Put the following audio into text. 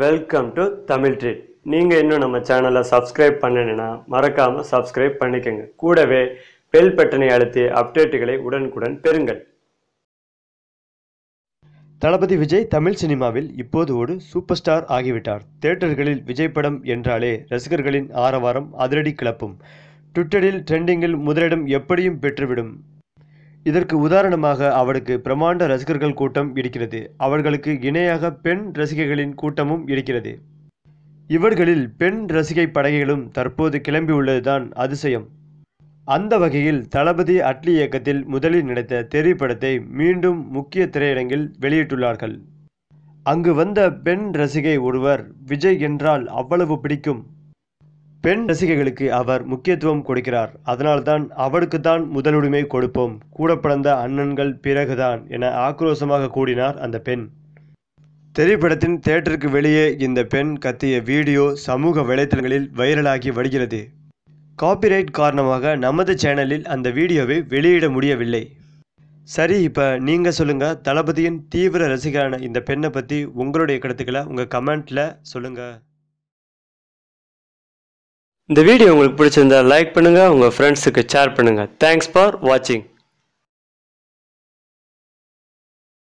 Welcome to Tamil treat நீங்கள் இன்னும் நம்ம சேனலை சப்ஸ்கிரைப் பண்ணணுன்னா மறக்காமல் சப்ஸ்கிரைப் பண்ணிக்கோங்க. கூடவே பெல் பட்டனை அழுத்தி அப்டேட்டுகளை உடனுக்குடன் பெறுங்கள். தளபதி விஜய் தமிழ் சினிமாவில் இப்போது ஒரு சூப்பர் ஸ்டார் ஆகிவிட்டார். தியேட்டர்களில் விஜய் படம் என்றாலே ரசிகர்களின் ஆரவாரம் அதிரடி கிளப்பும். ட்விட்டரில் ட்ரெண்டிங்கில் முதலிடம் எப்படியும் பெற்றுவிடும். இதற்கு உதாரணமாக அவருக்கு பிரமாண்ட ரசிகர்கள் கூட்டம் இருக்கிறது. அவர்களுக்கு இணையாக பெண் ரசிகைகளின் கூட்டமும் இருக்கிறது. இவர்களில் பெண் ரசிகை படகைகளும் தற்போது கிளம்பியுள்ளதுதான் அதிசயம். அந்த வகையில் தளபதி அட்லி இயக்கத்தில் முதலில் நடித்த திரைப்படத்தை மீண்டும் முக்கிய திரையரங்கில் வெளியிட்டுள்ளார்கள். அங்கு வந்த பெண் ரசிகை ஒருவர் விஜய் என்றால் அவ்வளவு பிடிக்கும். பெண் ரசிகைகளுக்கு அவர் முக்கியத்துவம் கொடுக்கிறார். அதனால்தான் அவருக்கு தான் முதலுரிமை கொடுப்போம். கூட பிறந்த அண்ணன்கள் பிறகுதான் என ஆக்ரோஷமாக கூடினார் அந்த பெண். திரைப்படத்தின் தேட்டருக்கு வெளியே இந்த பெண் கத்திய வீடியோ சமூக வலைத்தளங்களில் வைரலாகி வருகிறது. காப்பிரைட் காரணமாக நமது சேனலில் அந்த வீடியோவை வெளியிட முடியவில்லை. சரி இப்போ நீங்கள் சொல்லுங்கள் தளபதியின் தீவிர ரசிகரான இந்த பெண்ணை பற்றி உங்களுடைய கருத்துக்களை உங்கள் கமெண்ட்டில் சொல்லுங்கள் இந்த வீடியோ உங்களுக்கு பிடிச்சிருந்தா லைக் பண்ணுங்கள் உங்கள் ஃப்ரெண்ட்ஸுக்கு ஷேர் பண்ணுங்கள் தேங்க்ஸ் ஃபார் வாட்சிங்